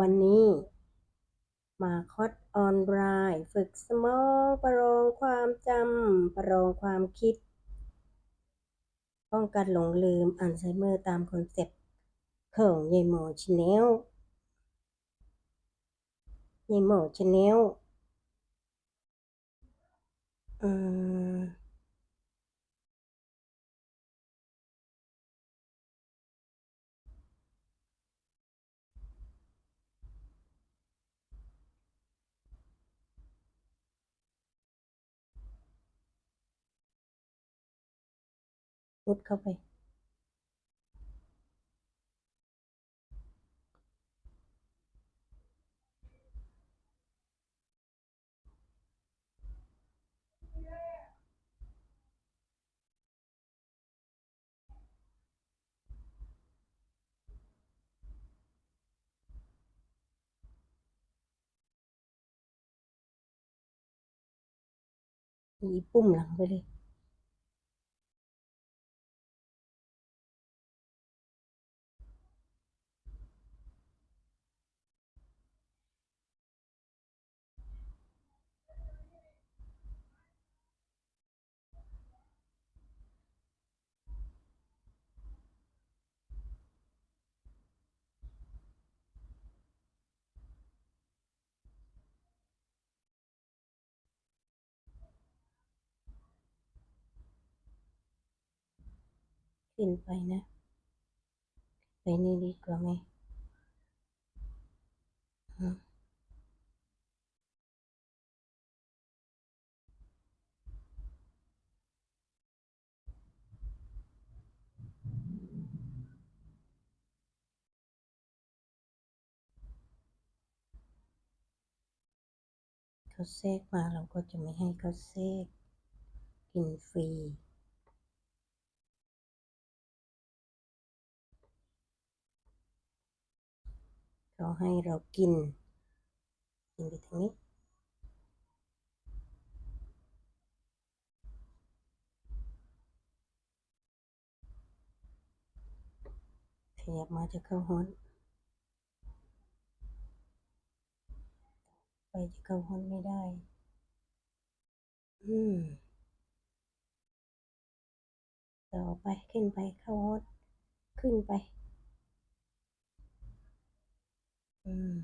วันนี้ มาคอร์สออนไลน์ฝึกสมองประลองความจำประลองความคิด ป้องกันหลงลืมอัลไซเมอร์ตามคอนเซ็ปต์ของยายหมอชแนลยายหมอชแนลอืม มุดเข้าไป อีปุ่มหลังไปเลย ขึ้นไปนะไปนี่ดีกว่าไหมอืมเขาแทรกมาเราก็จะไม่ให้เขาแทรกกินฟรี เขาให้เรากิน กินไปทางนี้ขยับมาจะเข้าฮอนไปจะเข้าฮอนไม่ได้ อืม ต่อไปขึ้นไปเข้าฮอนขึ้นไป อืม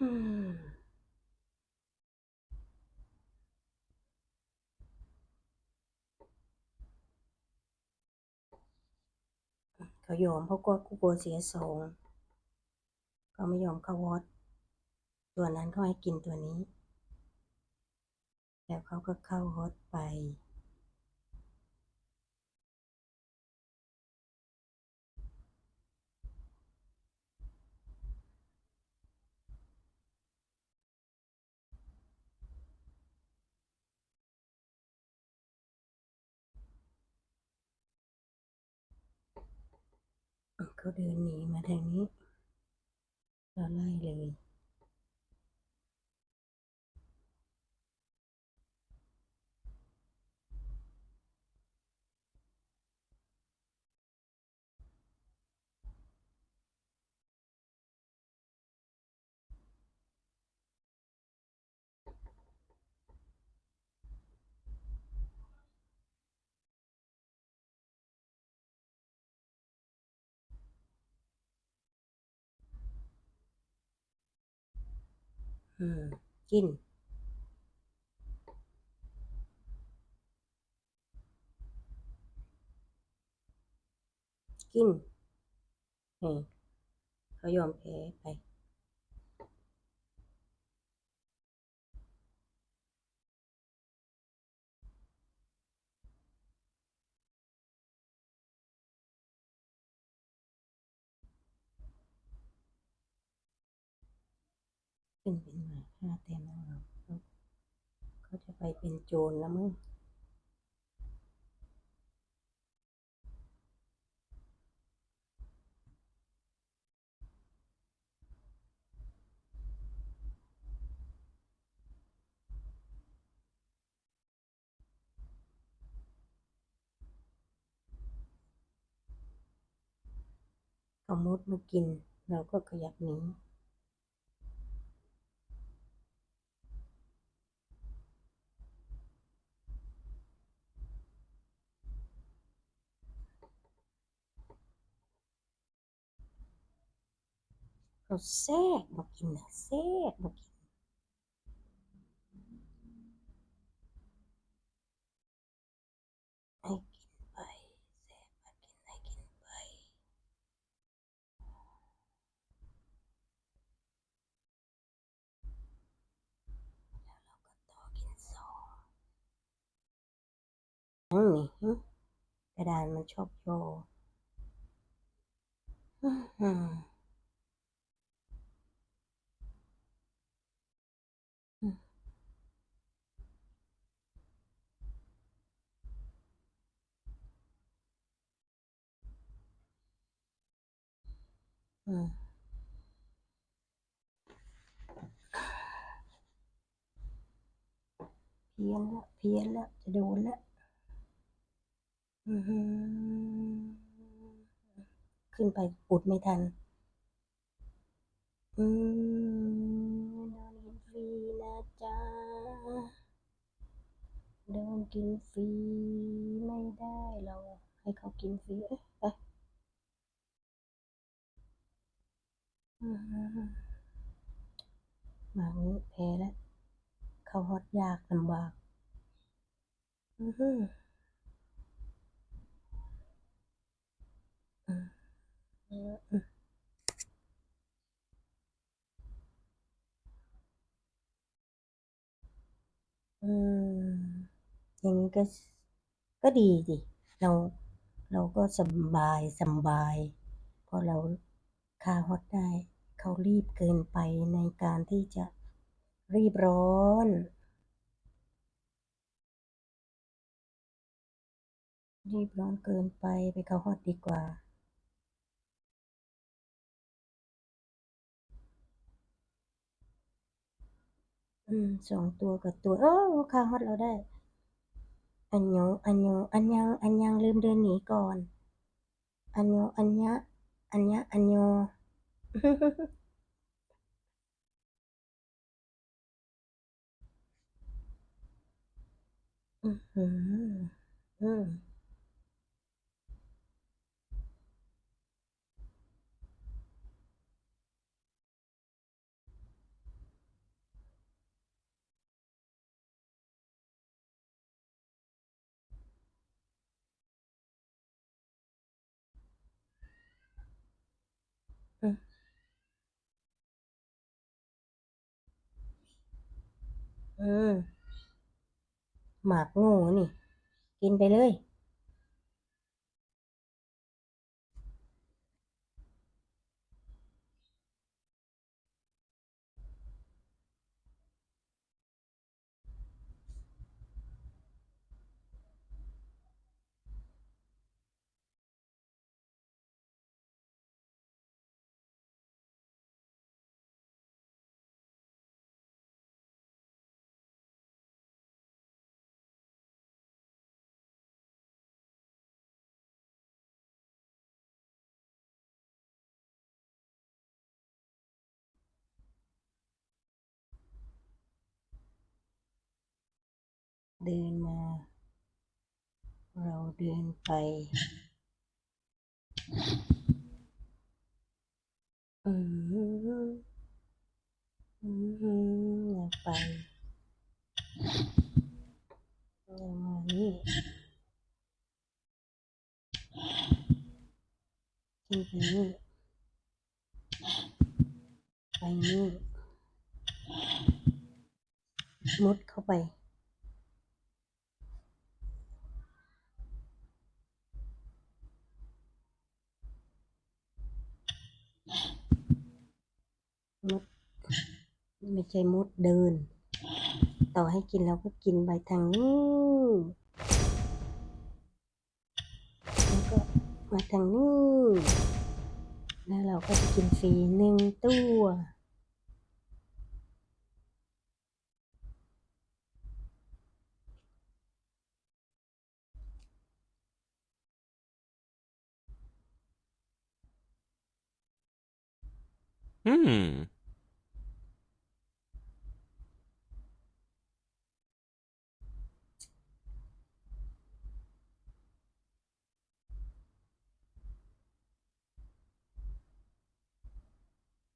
อืมเขายอมเพราะกลัวกูกลัวเสียทรงเขาไม่ยอมเข้าวอด ตัวนั้นเขาให้กินตัวนี้ แล้วเขาก็เข้าวอดไป เขาเดินหนีมาทางนี้ เราไล่เลย อืมกิน กินเฮ้ยเขายอมแพ้ไป ห้าแต็มแล้วเขาจะไปเป็นโจรแล้วมึงสมุมดมากิน เราก็ขยับหนี้ เราแทรกมากินนะแทรกมากินให้กินไปแทรกมากินให้กินไปแล้วเราก็ต่อกินสองอืมนี่หึกระดานมันชอบโยอืมอืมอืม เพี้ยนละเพี้ยนละจะโดนละอือหือขึ้นไปปุดไม่ทัน อืมโดนกินฟรีนะจ๊ะโดนกินฟรีไม่ได้เราให้เขากินฟรีเอ๊ะ หมางี้แพ้แล้ว เข้าฮอตยากลำบากอือหืออืมอืมอืมอืมอย่างนี้ก็ก็ดีดิเราเราก็สบายสบาย เพราะเราคาฮอตได้ เขารีบเกินไปในการที่จะรีบร้อน รีบร้อนเกินไปไปเข้าฮอตดีกว่า อืมสองตัวกับตัว เออคาฮอตเราได้ อันยองอันยองอันยังอันยังลืมเดินหนีก่อน อันยองอันยะอันยะอันยอ อือหืออืม อืมหมากโง่นี่ กินไปเลย เดินมา เราเดินไป อืมอืมอยากไปอยากมานี่กินไปนี่ไปนี่มุดเข้าไป มุด ไม่ใช่มดเดิน ต่อให้กินเราก็กินไปทางนี้แล้วก็มาทางนี้ แล้วเราก็จะกินฟรีหนึ่งตัว Hmm.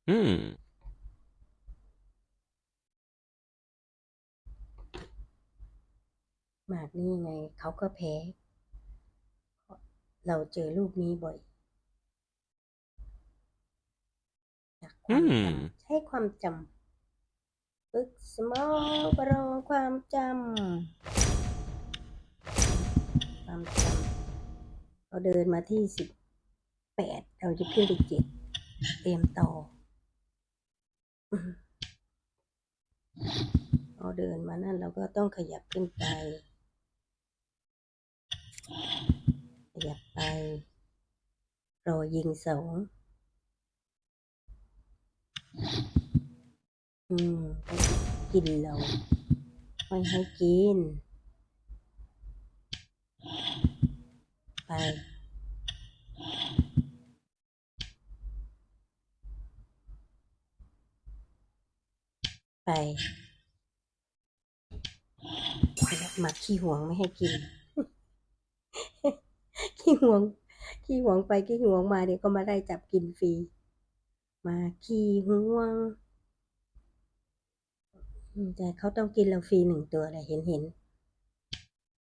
อืม หมากนี่ไงเขาก็แพ้เพราะเราเจอลูกนี้บ่อยจากความจอืมำใช้ความจำฝึกสมองประลองความจำความจำเราเดินมาที่สิบแปดเราจะขึ้นไปเจ็ดเตรียมต่ออืม เราเดินมานั่นเราก็ต้องขยับขึ้นไป ขยับไปรอยิงสองอืมกินเราไม่ให้กิน ไป ไปหมักขี้หวงไม่ให้กิน ขี้หวง ขี้หวงไปขี้หวงมาเดี๋ยวก็มาได้จับกินฟรี มาขี้หวงอืมแต่เขาต้องกินเราฟรีหนึ่งตัวแหละเห็นเห็น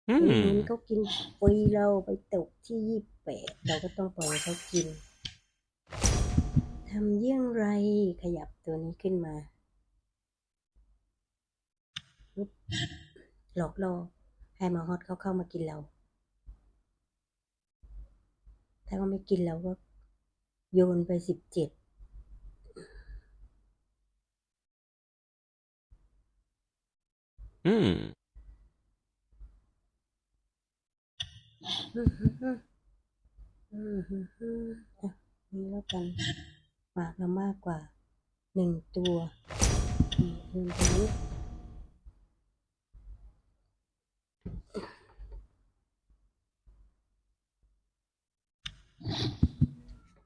อืเห็นเห็นมเขากินฟรีเราไปตกที่ยี่แปดเราก็ต้องปล่อยให้เขากินทำเยี่ยงไรขยับตัวนี้ขึ้นมา ปึ๊บหลอกล่อให้มาฮอตเขาเข้ามากินเรา ถ้าเขาไม่กินเราก็โยนไปสิบเจ็ดอืมอือฮึฮึอือฮึฮึอะนี่แล้วกันหมากเรามากกว่าหนึ่งตัวอืมอืมตรงนี้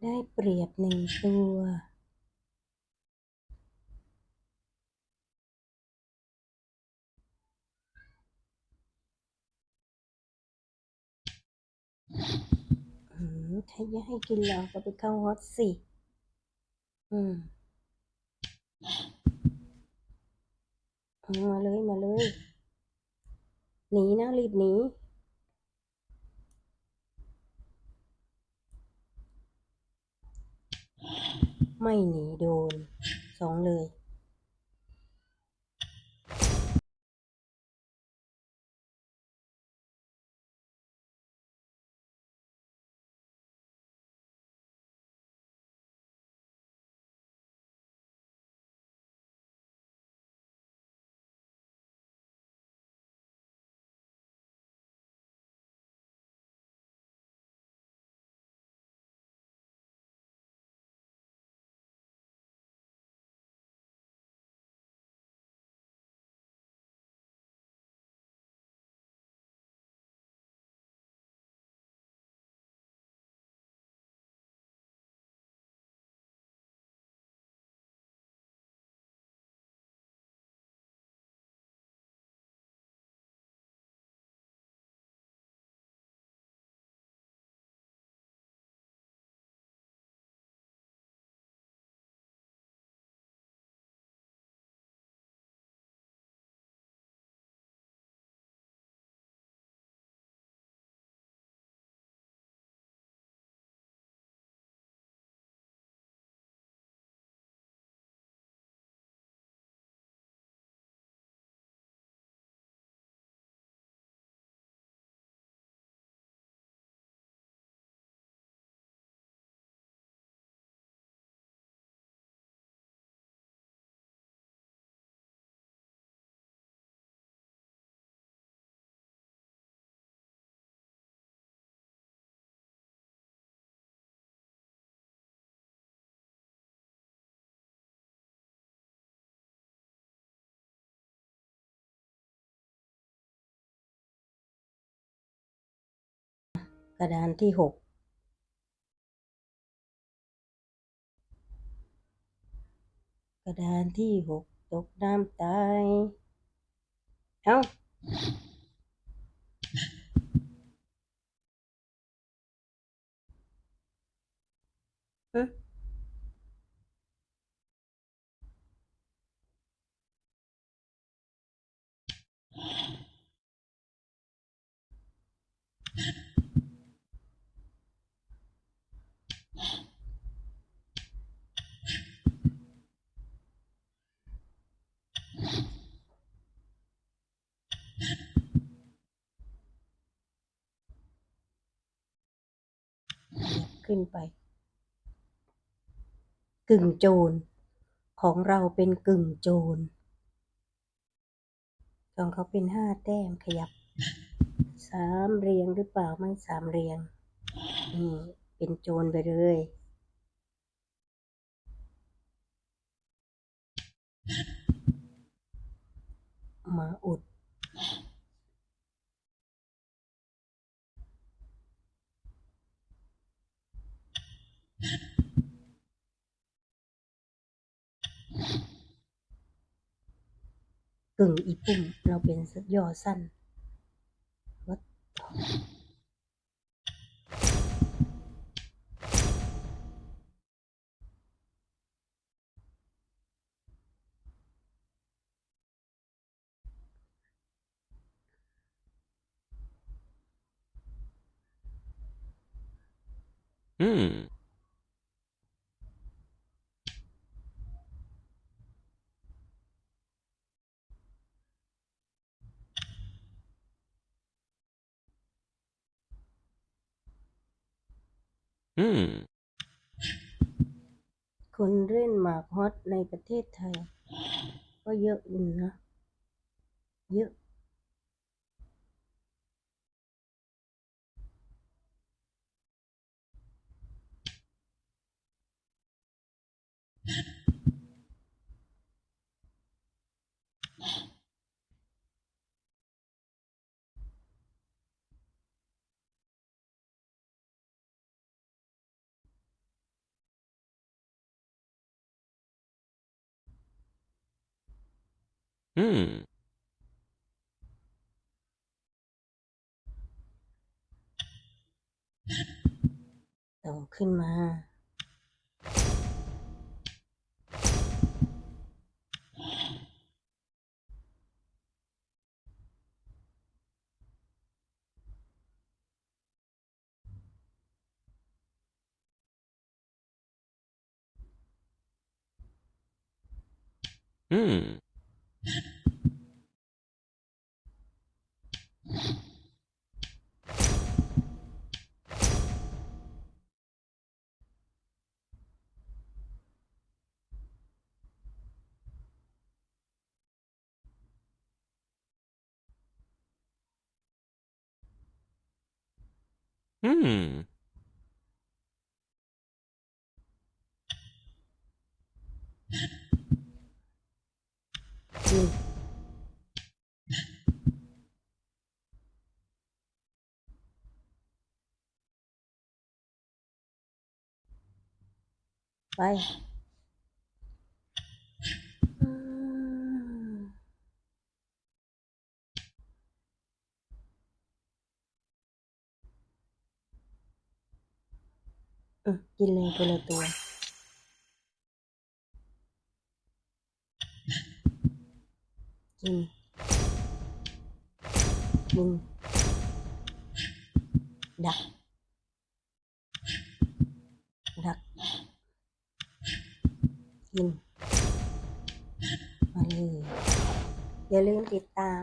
ได้เปรียบหนึ่งตัว อืมถ้าจะให้กินเราก็ไปเข้าฮอตสิ อืมามาเลย มาเลย หนีนะ รีบหนี ไม่หนีโดนสองเลย ระดานที่หกกระดานที่หกตกน้ำตาย เอ้าฮะ ขึ้นไป กึ่งโจร ของเราเป็นกึ่งโจรของเขาเป็นห้าแต้มขยับสามเรียงหรือเปล่าไม่สามเรียงนี่เป็นโจรไปเลยมาอุด กึ่งอีปุ่มเราเป็นย่อสั้นวัดอืม อืม คนเล่นหมากฮอตในประเทศไทย ก็เยอะอยู่นะ เยอะ อืมต้องขึ้นมา อืม อืมอืมไปอืม อืมกินเลยคนละตัว กินกินดัก ดัก กินมาเลยอย่าลืมติดตาม